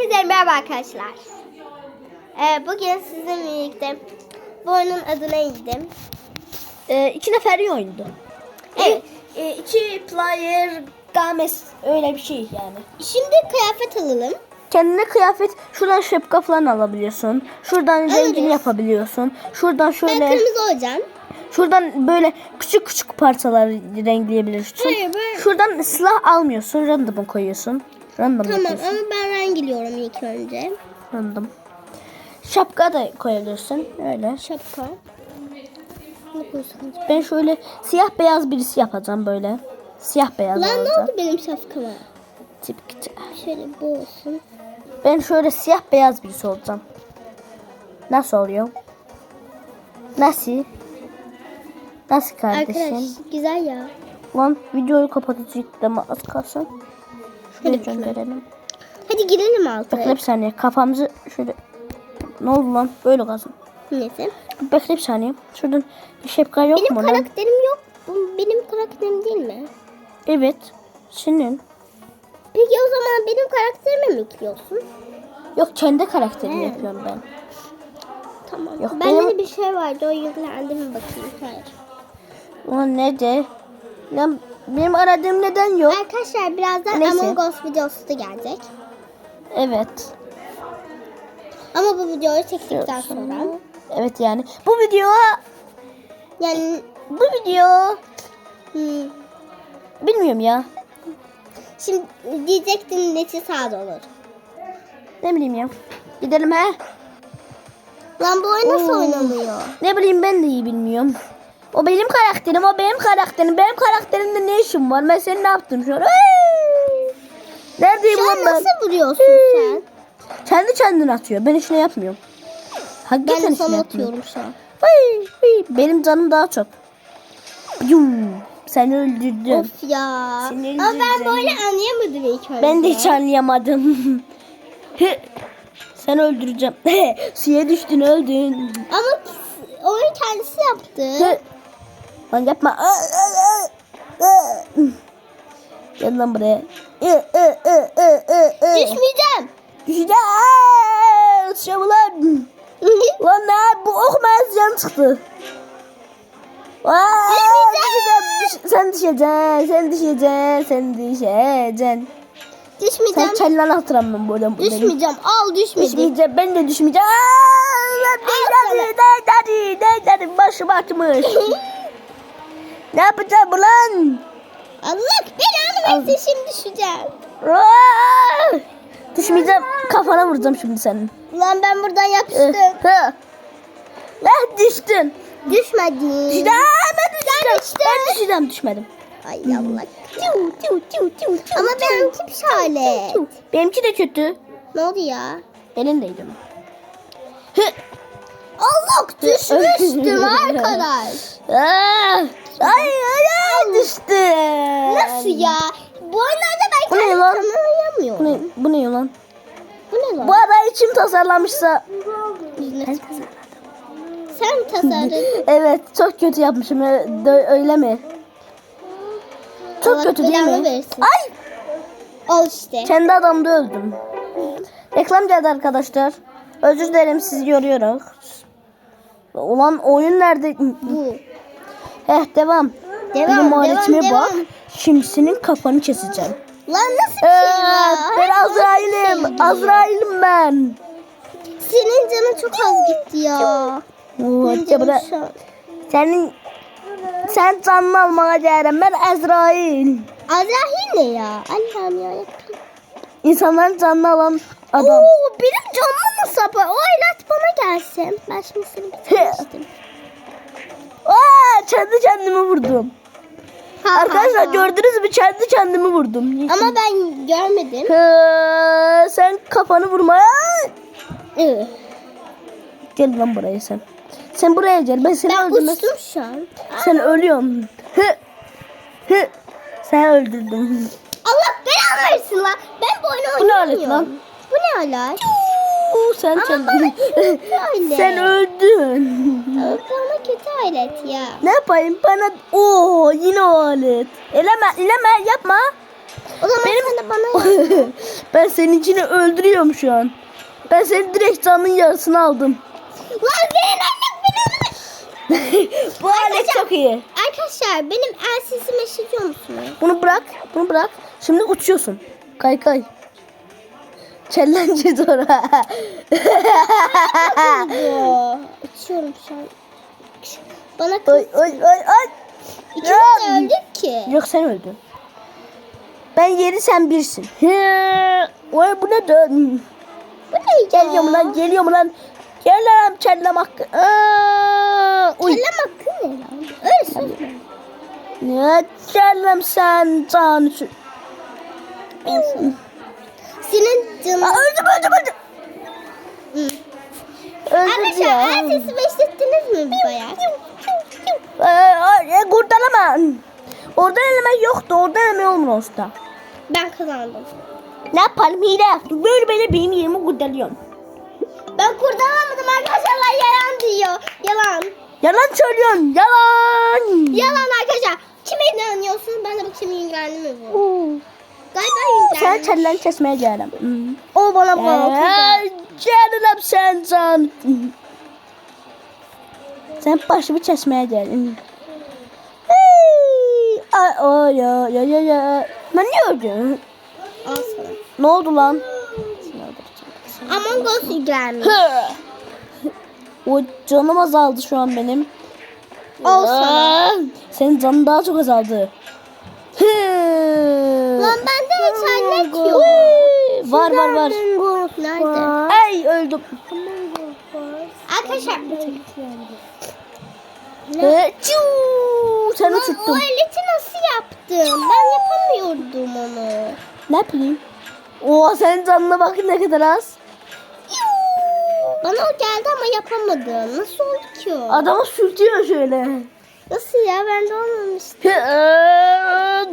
Herkese merhaba arkadaşlar. Ee, bugün sizinle birlikte bu oyunun adı neydi? Ee, iki neferli oyundu. Evet. E, e, iki player games öyle bir şey yani. Şimdi kıyafet alalım. Kendine kıyafet şuradan şapka falan alabiliyorsun. Şuradan rengini yapabiliyorsun. Şuradan Ben şöyle kırmızı olacağım. şuradan böyle küçük küçük parçalar renkleyebilirsin. Hayır, ben- Şuradan silah almıyorsun. Random'a koyuyorsun. Random Tamam yapıyorsun. ama ben rengiliyorum ilk önce. Random. Şapka da koyabilirsin. Öyle. Şapka. Ne? Ben şöyle siyah beyaz birisi yapacağım böyle. Siyah beyaz Lan ne oldu benim şapkama? Tip Şöyle bu olsun. Ben şöyle siyah beyaz birisi olacağım. Nasıl oluyor? Nasıl? Nasıl kardeşim? Arkadaş güzel ya. Lan videoyu kapatacaktım az kalsın. Hadi gönderelim. Hadi girelim altı. Bekle bir saniye kafamızı şöyle... Ne oldu lan? Böyle kalsın. Neyse. Bekle bir saniye. Şuradan bir şapka yok Benim mu lan? karakterim yok. Bu benim karakterim değil mi? Evet. Senin. Peki o zaman benim karakterime mi ekliyorsun? Yok kendi karakterimi He. yapıyorum ben. Tamam. Yok, Bende benim- de bir şey vardı. O yüklendi mi bakayım? Hayır. O nerede? Lan benim aradığım neden yok? Arkadaşlar birazdan Neyse. Among Us videosu da gelecek. Evet. Ama bu videoyu çektikten sonra. Evet yani. Bu video Yani bu video hmm, bilmiyorum ya. şimdi diyecektin neti sağda olur. Ne bileyim ya. Gidelim he. Lan bu oyun nasıl oynanıyor? Ne bileyim ben de iyi bilmiyorum. O benim karakterim, o benim karakterim. Benim karakterimde ne işim var? Ben seni ne yaptım şu an? Neredeyim lan an ben? nasıl vuruyorsun sen? Kendi kendine atıyor. Ben işine yapmıyorum. Hakikaten Ben sana atıyorum şu an. Ay, ay, Benim canım daha çok. Yum, seni öldürdüm. Of ya. Ama ben böyle anlayamadım ilk önce. Ben de hiç anlayamadım. Sen öldüreceğim. Suya düştün öldün. Ama oyun kendisi yaptı. Lan yapma. Gel lan buraya. Düşmeyeceğim. Düşeceğim. Düşeceğim ulan. Lan ne? Bu okmaz can çıktı. Aa, düşeceğim, düş- Sen düşeceksin. Sen düşeceksin. Sen düşeceksin. Sen Düşmeyeceğim. çellen atıram ben buradan. Düşmeyeceğim. Al düşmedi. Düşmeyeceğim. Ben de düşmeyeceğim. Aa, lan Al ne dedi? Ne dedi? Ne dedi? Başım atmış. ne yapacağım ulan? Allah belanı versin şimdi düşeceğim. Aa! Düşmeyeceğim. Kafana vuracağım şimdi senin. Ulan ben buradan Hı, yapıştım. Lan düştün. Düşmedi. Düştüm. Ben düşeceğim. Ben düşeceğim. Düşmedim. Ay Allah. Tiu, tiu, tiu, tiu, tiu, Ama benimki bir şöyle. Benimki de kötü. Ne oldu ya? Elindeydim. Hı. Allah düşmüştüm arkadaş. Aa! Ay ay ay düştü. Nasıl ya? Bu oyunlarda ben Bu ne lan? Bu ne, bu ne lan? Bu ne lan? Bu arayı kim tasarlamışsa Yüzüne tüküreyim. Sen mi tasarladın? Evet çok kötü yapmışım Ö- öyle mi? Çok Allah kötü değil mi? versin. Ay Al işte. kendi adamda öldüm. Reklam geldi arkadaşlar. Özür dilerim sizi yoruyoruz. Ulan oyun nerede? Bu. Heh devam. Devam, Benim devam, aletime devam. bak. Şimdi senin kafanı keseceğim. Lan nasıl bir şey Evet, ya? ben Azrail'im. şeydi? Azrail'im ben. Senin canın çok az gitti ya. Benim hadi canım bırak. şu an- Senin sen canını almaya geldim. Ben Azrail. Azrail ne ya? Allah'ım ya. İnsanların canını alan adam. Oo, benim canımı mı sapar? O ilaç bana gelsin. Ben şimdi seni. Aa, kendi kendimi vurdum. Ha, ha, Arkadaşlar ha. gördünüz mü? Kendi kendimi vurdum. Ama ben görmedim. Hı, sen kafanı vurmaya. Ee, Gel lan buraya sen. Sen buraya gel. Ben seni Ben öldürmez. uçtum şu an. Sen ölüyorsun. Hı. Hı. Sen öldürdün. Allah belanı versin lan. Ben bu oyunu Bu ne oynamıyorum. alet lan? Bu ne alet? Oo, sen Ama kendin. bana kötü alet. sen öldün. Ama Bana kötü alet ya. Ne yapayım bana? Oo yine o alet. Eleme eleme yapma. O zaman Benim- sen de bana yap. ben senin içini öldürüyorum şu an. Ben senin direkt canının yarısını aldım. Lan benim annem Bu alet çok iyi. Arkadaşlar benim el sesimi işitiyor musunuz? Bunu bırak. Bunu bırak. Şimdi uçuyorsun. Kay kay. Challenge Uçuyorum şu an. Bana oy kız. oy oy oy. İkimiz öldük ki. Yok sen öldün. Ben yeri sen birsin. Oy bu ne dön? Bu ne? Geliyorum lan geliyorum lan. Gel lan kellem hakkı. Kellem hakkı ne lan? Öyle söyleme. Ne kellem sen can. Senin canın... Aa, öldüm öldüm öldüm. Hı. Öldürdü ya. Arkadaşlar el sesimi işlettiniz mi bayağı? Ee, e, kurtarama. Oradan eleme yoktu. Oradan eleme usta. Ben kazandım. Ne yapalım hile. Böyle böyle benim yerimi kurtarıyorum. Ben kurtaramadım arkadaşlar yalan diyor. Yalan. Yalan söylüyorsun. Yalan. Yalan arkadaşlar. Kime inanıyorsun? Ben de bakayım yüklendi mi bu? Oo. Galiba Sen çellen kesmeye geldim. Hmm. O bana bu Ee, Canım sen can. Sen başımı kesmeye geldin. Ay, ay, ya, ya, ya, ya. Ben niye öldüm? Ne oldu lan? Among Us yüklenmiş. O canım azaldı şu an benim. Aa, Senin canın daha çok azaldı. Yok. Var var var. Us nerede? Ay öldüm. Arkadaşlar. Ee, çiu, Seni Lan o tuttum. aleti nasıl yaptım? Ben yapamıyordum onu. Ne yapayım? Oo senin canına bakın ne kadar az. Bana o geldi ama yapamadım. Nasıl oldu ki o? Adamı sürtüyor şöyle. Nasıl ya? Bende olmamıştı. Hı,